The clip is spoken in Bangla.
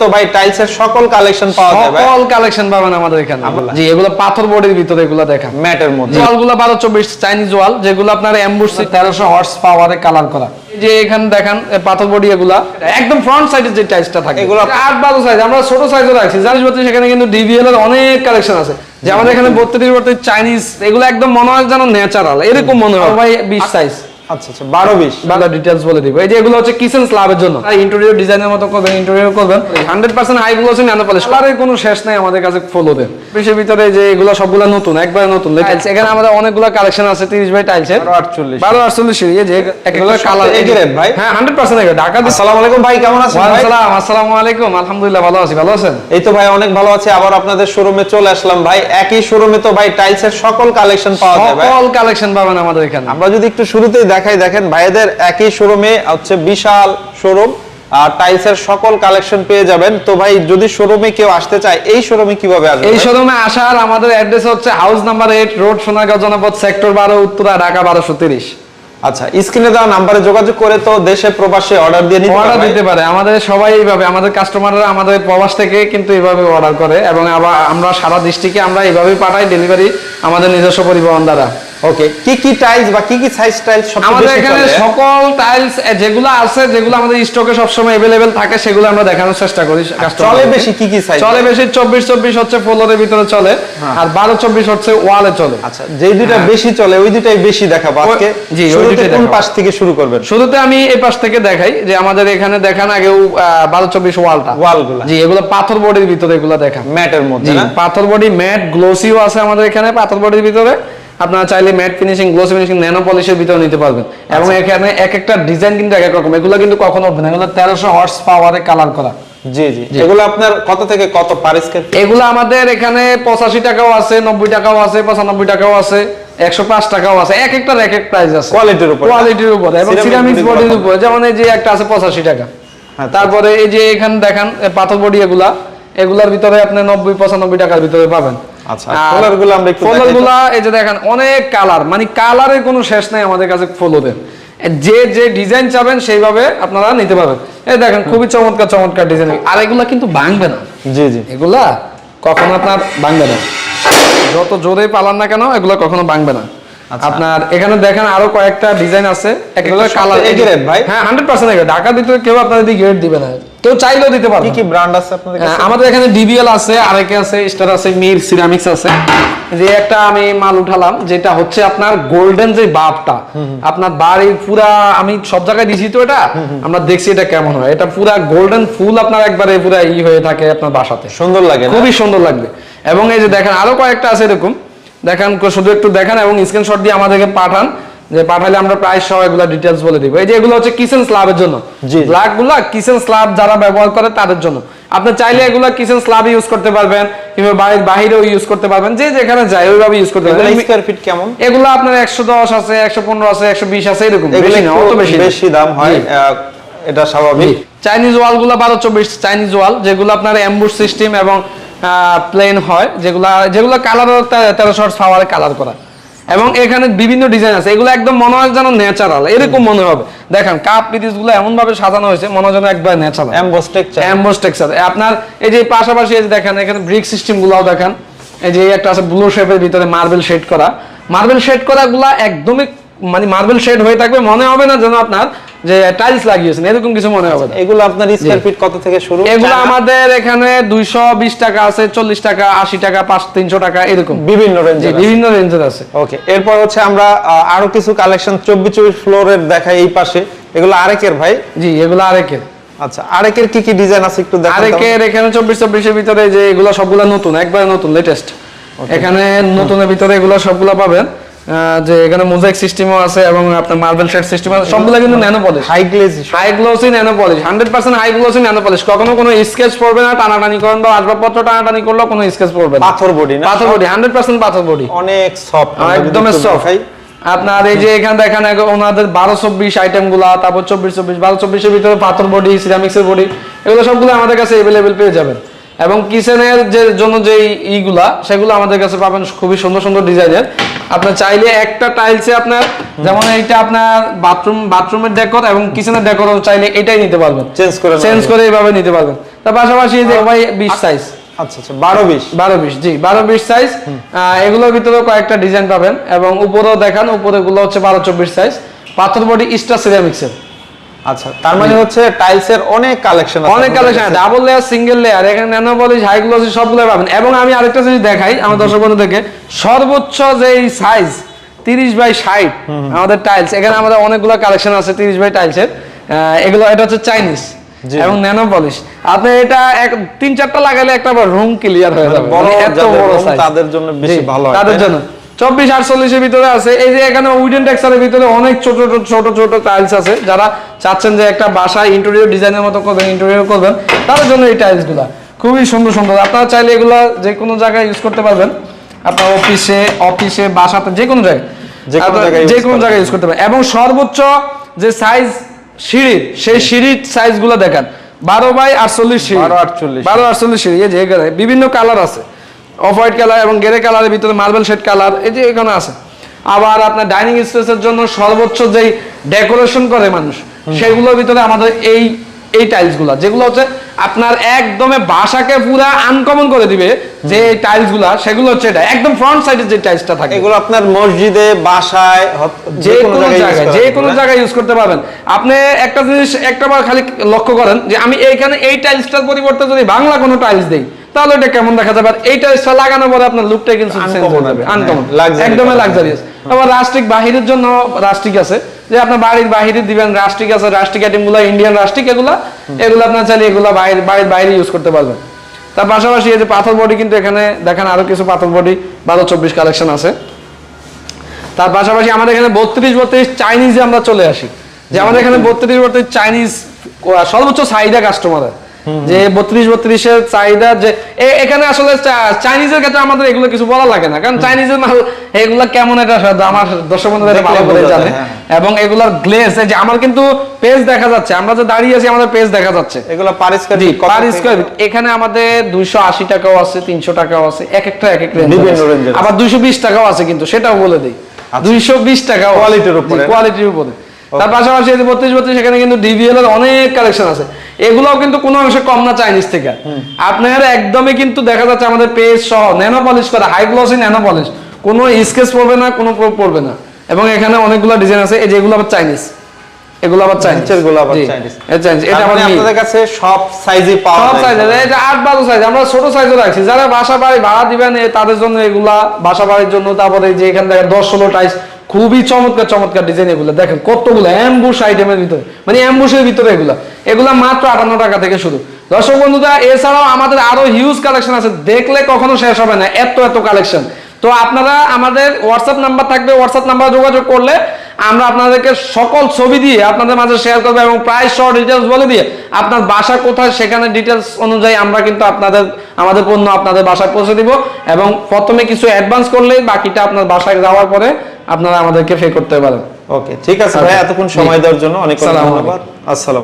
তো ভাই টাইলসের সকল কালেকশন পাওয়া ভাই। সকল কালেকশন পাবেন আমাদের এখানে। জি এগুলো পাথর বোর্ডের ভিতরে এগুলো দেখা ম্যাটের মধ্যে। ওয়ালগুলো বারো চব্বিশ চাইনিজ ওয়াল যেগুলো আপনার এম্বুস তেরোশো হর্স পাওয়ারে কালার করা যে এখানে দেখেন পাথর বডি এগুলা একদম ফ্রন্ট সাইডে যে টাইলসটা থাকে। এগুলো এগুলো আট বারো সাইজ আমরা ছোট সাইজও রাখছি। জানিস সেখানে কিন্তু ডিভিএল এর অনেক কালেকশন আছে। যে আমাদের এখানে বত্রিশ বত্রিশ চাইনিজ এগুলো একদম মনে হয় যেন ন্যাচারাল এরকম মনে হয়। ভাই বিশ সাইজ আচ্ছা আচ্ছা বারো বিশ। বাংলা ডিটেলস বলে দিব। এই যে এগুলো হচ্ছে কিচেন স্ল্যাবের জন্য। ইন্টেরিয়র ডিজাইনের মতো করবেন ইন্টেরিয়র করবেন। হান্ড্রেড পার্সেন্ট হাই গুলো ন্যানো পলিশ কালারের কোনো শেষ নাই আমাদের কাছে ফলোদের বেশির ভিতরে যে এগুলো সবগুলো নতুন একবার নতুন। টাইলস এখানে আমাদের অনেকগুলো কালেকশন আছে তিরিশ বাই টাইলসের আটচল্লিশ। বারো আটচল্লিশ সিঁড়ি যে এগুলো কালার সব এগের ভাই? হ্যাঁ হান্ড্রেড পার্সেন্ট ঢাকা আসসালামু আলাইকুম ভাই কেমন আছেন ভাই? আসসালামু আলাইকুম। আলহামদুলিল্লাহ ভালো আছি ভালো আছেন? এই তো ভাই অনেক ভালো আছে। আবার আপনাদের শোরুমে চলে আসলাম ভাই। একই শোরুমে তো ভাই টাইলসের সকল কালেকশন পাওয়া যায় ভাই। সকল কালেকশন পাবেন আমাদের এখানে। আমরা যদি একটু শুরুতেই দেখাই দেখেন ভাইদের একই শোরুমে হচ্ছে বিশাল শোরুম আর টাইলসের সকল কালেকশন পেয়ে যাবেন। তো ভাই যদি শোরুমে কেউ আসতে চায় এই শোরুমে কীভাবে আসবে এই শোরুমে আসার আমাদের অ্যাড্রেস হচ্ছে house number eight road Sonargaon Janapath sector বারো উত্তরা ঢাকা বারোশো তিরিশ। আচ্ছা স্ক্রিনে দেওয়া নাম্বারে যোগাযোগ করে তো দেশে প্রবাসে অর্ডার দিয়ে নিতে অর্ডার দিতে পারে। আমাদের সবাই এইভাবে আমাদের কাস্টমাররা আমাদের প্রবাস থেকে কিন্তু এইভাবে অর্ডার করে এবং আবার আমরা সারা ডিস্ট্রিক্টে আমরা এইভাবেই পাঠাই ডেলিভারি আমাদের নিজস্ব পরিবহন দ্বারা। ওকে কি কি টাইলস বা কি কি সাইজ টাইলস সব আমাদের এখানে সকল টাইলস যেগুলো আছে যেগুলো আমাদের স্টকে সবসময় অ্যাভেলেবেল থাকে সেগুলো আমরা দেখানোর চেষ্টা করি চলে বেশি কি কি সাইজ চলে বেশি চব্বিশ চব্বিশ হচ্ছে ফ্লোরের ভিতরে চলে আর বারো চব্বিশ হচ্ছে ওয়ালে চলে। আচ্ছা যেই দুইটা বেশি চলে ওই দুইটাই বেশি দেখাবো আজকে। জি, ওই দুইটাই কোন পাশ থেকে শুরু করবেন? শুরুতে আমি এই পাশ থেকে দেখাই যে আমাদের এখানে দেখান আগে বারো চব্বিশ ওয়ালটা ওয়ালগুলা জি এগুলো পাথর বডির ভিতরে এগুলো দেখা ম্যাটের মধ্যে না? পাথর বডি ম্যাট গ্লোসিও আছে আমাদের এখানে পাথর বডির ভিতরে। আপনারা চাইলে matte finishing glossy finishing nano পলিশের ভিতরে নিতে পারবেন। এবং আচ্ছা। এখানে এক একটা ডিজাইন কিন্তু এক এক রকম। এগুলো কিন্তু কখনো উঠবে না। এগুলো তেরোশো হর্স পাওয়ারে কালার করা। জি জি। এগুলো আপনার কত থেকে কত পার এগুলো আমাদের এখানে পঁচাশি টাকাও আছে নব্বই টাকাও আছে পঁচানব্বই টাকাও আছে একশো পাঁচ টাকাও আছে। এক একটার এক এক প্রাইস আছে। কোয়ালিটির উপর কোয়ালিটির উপরে। এবং সিরামিক্স বডিরগুলো যেমন এই যে একটা আছে পঁচাশি টাকা। তারপরে এই যে এখানে দেখেন পাথর বডি এগুলা। এগুলার ভিতরে আপনি নব্বই পঁচানব্বই টাকার ভিতরে পাবেন। আচ্ছা, আমরা একটু এই যে দেখেন অনেক কালার মানে কালারের কোনো শেষ নাই আমাদের কাছে যে যে ডিজাইন চাবেন সেইভাবে আপনারা নিতে পারবেন। এই দেখেন খুবই চমৎকার চমৎকার ডিজাইন আর এগুলা কিন্তু ভাঙবে না। জি জি। এগুলা কখনো আপনার ভাঙবে না। যত জোরে পালান না কেন এগুলো কখনো ভাঙবে না। আপনার এখানে দেখেন আরও কয়েকটা ডিজাইন আছে। কালার A ভাই? হ্যাঁ ভিতরে কেউ আপনাদের গ্রেড দিবে না। কেউ চাইলেও দিতে পারবে কি না। কি ব্র্যান্ড আছে আপনাদের হ্যাঁ, কাছে আমাদের এখানে ডিবিএল আছে আরেকে আছে স্টার আছে মির সিরামিক্স আছে। যে একটা আমি মাল উঠালাম যেটা হচ্ছে আপনার গোল্ডেন যে বাপটা আপনার বাড়ি পুরা আমি সব জায়গায় দিছি তো এটা আমরা দেখছি এটা কেমন হয়। এটা পুরা গোল্ডেন ফুল আপনার একবারে পুরা ই হয়ে থাকে আপনার বাসাতে। সুন্দর লাগে খুবই সুন্দর লাগবে। এবং এই যে দেখেন আরও কয়েকটা আছে এরকম। দেখেন শুধু একটু দেখেন এবং স্ক্রিনশট দিয়ে আমাদেরকে পাঠান যে পাঠালে আমরা প্রাইস সহ এগুলো ডিটেলস বলে দিব। এই যে এগুলো হচ্ছে কিচেন স্ল্যাবের জন্য। জি। ব্ল্যাকগুলা কিচেন স্ল্যাব যারা ব্যবহার করে তাদের জন্য। আপনি চাইলে এগুলো কিচেন স্ল্যাব ইউজ করতে পারবেন কিংবা বাড়ির বাহিরেও ইউজ করতে পারবেন যে যেখানে যায় ওইভাবে ইউজ করতে পারবেন। স্কয়ার ফিট কেমন? এগুলো আপনার একশো দশ আছে একশো পনেরো আছে একশো বিশ আছে এরকম। বেশি না অত বেশি বেশি দাম হয় এটা স্বাভাবিক। চাইনিজ ওয়ালগুলো বারো চব্বিশ চাইনিজ ওয়াল যেগুলো আপনার অ্যাম্বুস সিস্টেম এবং প্লেন হয় যেগুলো যেগুলো কালার তেরোশো পাওয়ারে কালার করা। এবং এখানে বিভিন্ন ডিজাইন আছে এগুলো একদম মনে হয় যেন ন্যাচারাল এরকম মনে হবে। দেখেন কাপ পিরিসগুলো এমন ভাবে সাজানো হয়েছে মনে হয় যেন একবার natural emboss texture emboss texture আপনার এই যে পাশাপাশি এই যে দেখেন এখানে ব্রিক সিস্টেম গুলাও দেখেন। এই যে একটা আছে ব্লু শেপের ভিতরে মার্বেল শেড করা। মার্বেল শেড করা গুলা একদমই মানে মার্বেল শেড হয়ে থাকবে মনে হবে না যেন আপনার যে টাইলস লাগিয়েছেন এরকম কিছু মনে হবে না। এগুলো আপনার স্কয়ার ফিট কত থেকে শুরু? এগুলো আমাদের এখানে দুইশো বিশ টাকা আছে চল্লিশ টাকা আশি টাকা পাঁচ তিনশো টাকা এরকম। বিভিন্ন রেঞ্জে বিভিন্ন রেঞ্জের আছে। ওকে এরপর হচ্ছে আমরা আরও কিছু কালেকশন চব্বিশ চব্বিশ ফ্লোরের দেখাই এই পাশে। এগুলো আরেকের ভাই? জি এগুলো আরেকের। আচ্ছা আরেকের কি কি ডিজাইন আছে একটু দেখান আরেকের এখানে চব্বিশ চব্বিশের ভিতরে যে এগুলো সবগুলো নতুন একবারে নতুন লেটেস্ট এখানে নতুনের ভিতরে এগুলো সবগুলো পাবেন। যে এখানে মোজাইক সিস্টেমও আছে এবং আপনার মার্বেল শেড সিস্টেম আছে সবগুলো কিন্তু nano polish high glaze high glossy nano polish hundred percent high glossy nano polish কখনো কোনো স্কেচ পড়বে না টানাটানি করেন বা আসবাবপত্র টানাটানি করলেও কোনো স্কেচ পড়বে না। পাথর বডি না? পাথর বডি হান্ড্রেড পার্সেন্ট পাথর বডি অনেক সফট একদম সফট আপনার এই যে এখানে দেখেন ওনাদের বারো চব্বিশ আইটেমগুলা তারপর চব্বিশ চব্বিশ বারো চব্বিশের ভিতরে পাথর বডি সিরামিক্সের বডি এগুলো সবগুলো আমাদের কাছে এভেলেবেল পেয়ে যাবেন। এবং কিচেনের যে জন্য যে ইগুলা সেগুলো আমাদের কাছে পাবেন খুবই সুন্দর সুন্দর ডিজাইনের। আপনার চাইলে একটা টাইলসে আপনার যেমন এইটা আপনার বাথরুম বাথরুমের ডেকর এবং কিচেনের ডেকর চাইলে এটাই নিতে পারবেন। চেঞ্জ করে চেঞ্জ করে এইভাবে নিতে পারবেন। তার পাশাপাশি যে ভাই বিশ সাইজ আচ্ছা আচ্ছা বারো বিশ। বারো বিশ জি বারো বিশ সাইজ এগুলোর ভিতরে কয়েকটা ডিজাইন পাবেন এবং উপরেও দেখান উপরে গুলো হচ্ছে বারো চব্বিশ সাইজ পাথর বডি স্টার সিরামিক্সের আচ্ছা তার মানে হচ্ছে টাইলসের অনেক কালেকশন অনেক collection double layer single layer এখানে ন্যানো পলিশ হাই গ্লোসি সবগুলো পাবেন। এবং আমি আরেকটা জিনিস দেখাই আমার দর্শক বন্ধুদেরকে সর্বোচ্চ যে সাইজ তিরিশ বাই ষাট আমাদের টাইলস এখানে আমাদের অনেকগুলো কালেকশন আছে তিরিশ বাই টাইলসের এগুলো এটা হচ্ছে চাইনিজ এবং ন্যানো পলিশ আপনি এটা এক তিন চারটা লাগালে একটা রুম ক্লিয়ার হয়ে মানে যাবে। মানে এত বড় তাদের জন্য বেশি ভালো তাদের জন্য। চব্বিশ আটচল্লিশের ভিতরে আছে। এই যে এখানে উইডেন টেক্সারের ভিতরে অনেক ছোট ছোট ছোট ছোট টাইলস আছে। যারা চাচ্ছেন যে একটা বাসায় ইন্টেরিয়র ডিজাইনের মতো করবেন ইন্টেরিয়র করবেন তাদের জন্য এই টাইলসগুলা খুবই সুন্দর সুন্দর। আপনারা চাইলে এগুলা যে কোনো জায়গায় ইউজ করতে পারবেন। আপনার অফিসে অফিসে বাসাতে যে কোনো জায়গায়। যে কোনো জায়গায় ইউজ করতে পারেন এবং সর্বোচ্চ যে সাইজ সিঁড়ির সেই সিঁড়ির সাইজগুলো দেখান। বারো বাই আটচল্লিশ সিঁড়ি। 12 48 বারো আটচল্লিশ সিঁড়ি। এই যে বিভিন্ন কালার আছে। অফ হোয়াইট কালার এবং গ্রে কালারের ভিতরে মার্বেল শেড কালার এই যে এখানে আছে। আবার আপনার ডাইনিং স্পেসের জন্য সর্বোচ্চ যেই ডেকোরেশন করে মানুষ সেগুলোর ভিতরে আমাদের এই এই টাইলসগুলা যেগুলো হচ্ছে আপনার একদমে বাসাকে পুরা আনকমন করে দিবে যে এই টাইলসগুলা সেগুলো হচ্ছে এটা একদম ফ্রন্ট সাইডে যে টাইলসটা থাকে। এগুলো আপনার মসজিদে বাসায় যে কোনো জায়গায় যে কোনো জায়গায় ইউজ করতে পারবেন। আপনি একটা জিনিস একটা বার খালি লক্ষ্য করেন যে আমি এইখানে এই টাইলসটার পরিবর্তে যদি বাংলা কোনো টাইলস দেই তাহলে এটা কেমন দেখা যাবে? আর এই টাইলসটা লাগানোর পরে আপনার লুকটা কিন্তু আনকমন হ্যাঁ, একদমই লাক্সারিয়াস আবার রাষ্ট্রিক বাহিরের জন্য রাষ্ট্রিক আছে। যে আপনার বাড়ির বাহিরে দিবেন রাষ্ট্রিক আছে রাষ্ট্রিক আইটেমগুলো ইন্ডিয়ান রাষ্ট্রিক এগুলা এগুলো আপনার চাইলে এগুলো বাইরে বাড়ির বাইরে ইউজ করতে পারবেন। তার পাশাপাশি এই যে পাথর বডি কিন্তু এখানে দেখেন আরও কিছু পাথর বডি বারো চব্বিশ কালেকশন আছে। তার পাশাপাশি আমাদের এখানে বত্রিশ বত্রিশ চাইনিজে আমরা চলে আসি। যে আমাদের এখানে বত্রিশ বত্রিশ চাইনিজ সর্বোচ্চ চাহিদা কাস্টমারের যে বত্রিশ বত্রিশের চাহিদা যে এখানে আসলে চাইনিজের ক্ষেত্রে আমাদের এগুলো কিছু বলা লাগে না। কারণ চাইনিজের মাল এগুলো কেমন এটা আমার দর্শক বন্ধুরা ভালো করে জানে। যায়, হ্যাঁ। এবং এগুলোর গ্লেজ যে আমার কিন্তু পেজ দেখা যাচ্ছে আমরা যে দাঁড়িয়ে আছি আমাদের পেজ দেখা যাচ্ছে। এগুলো পার স্কয়ার ফিট এখানে আমাদের দুইশো আশি টাকাও আছে তিনশো টাকাও আছে এক একটা এক এক আছে। আবার দুইশো বিশ টাকাও আছে কিন্তু সেটাও বলে দিই। দুইশো বিশ টাকা Quality-র উপরে। কোয়ালিটির উপরে। তার পাশাপাশি এই যে বত্রিশ বত্রিশ এখানে কিন্তু ডিভিএল এর অনেক কালেকশন আছে। এগুলোও কিন্তু কোনো অংশে কম না চাইনিজ থেকে। আপনার একদমই কিন্তু দেখা যাচ্ছে আমাদের পেজ সহ ন্যানো পলিশ করা হাই গ্লসি ন্যানো পলিশ কোনো স্কেচ পড়বে না কোনো পড়বে না। এবং এখানে অনেকগুলো ডিজাইন আছে এই যেগুলো আবার চাইনিজ এগুলো আবার চাইনিজ নিচের আবার Chinese। এটা চাইনিজ এটা আবার মানে আপনাদের কাছে সব সাইজে পাওয়া সব যায়। সাইজ আছে এটা আট বারো সাইজ আমরা ছোট সাইজও রাখছি। যারা বাসা বাড়ি ভাড়া দিবেন তাদের জন্য এগুলা বাসা বাড়ির জন্য তারপরে যে এখান থেকে দশ ষোলো টাইস খুবই চমৎকার চমৎকার ডিজাইন এগুলো। দেখেন কতগুলো অ্যাম্বুশ আইটেমের ভিতরে। মানে অ্যাম্বুশের ভিতরে এগুলো। এগুলো মাত্র আটান্ন টাকা থেকে শুরু। দর্শক বন্ধুরা, এছাড়াও আমাদের আরও হিউজ কালেকশন আছে। দেখলে কখনো শেষ হবে না। এত এত কালেকশন তো আপনারা আমাদের হোয়াটসঅ্যাপ নাম্বার থাকবে। হোয়াটসঅ্যাপ নাম্বার যোগাযোগ করলে আমরা আপনাদেরকে সকল ছবি দিয়ে আপনাদের মাঝে শেয়ার করব এবং প্রাইস সহ ডিটেলস বলে দিয়ে আপনার বাসা কোথায় সেখানে ডিটেলস অনুযায়ী আমরা কিন্তু আপনাদের, আমাদের পণ্য আপনাদের বাসায় পৌঁছে দিব এবং প্রথমে কিছু অ্যাডভান্স করলে বাকিটা আপনার বাসায় যাওয়ার পরে আপনারা আমাদেরকে ফে করতে পারেন। ওকে ঠিক আছে ভাই এতক্ষণ সময় দেওয়ার জন্য অনেক অনেক ধন্যবাদ। আসসালাম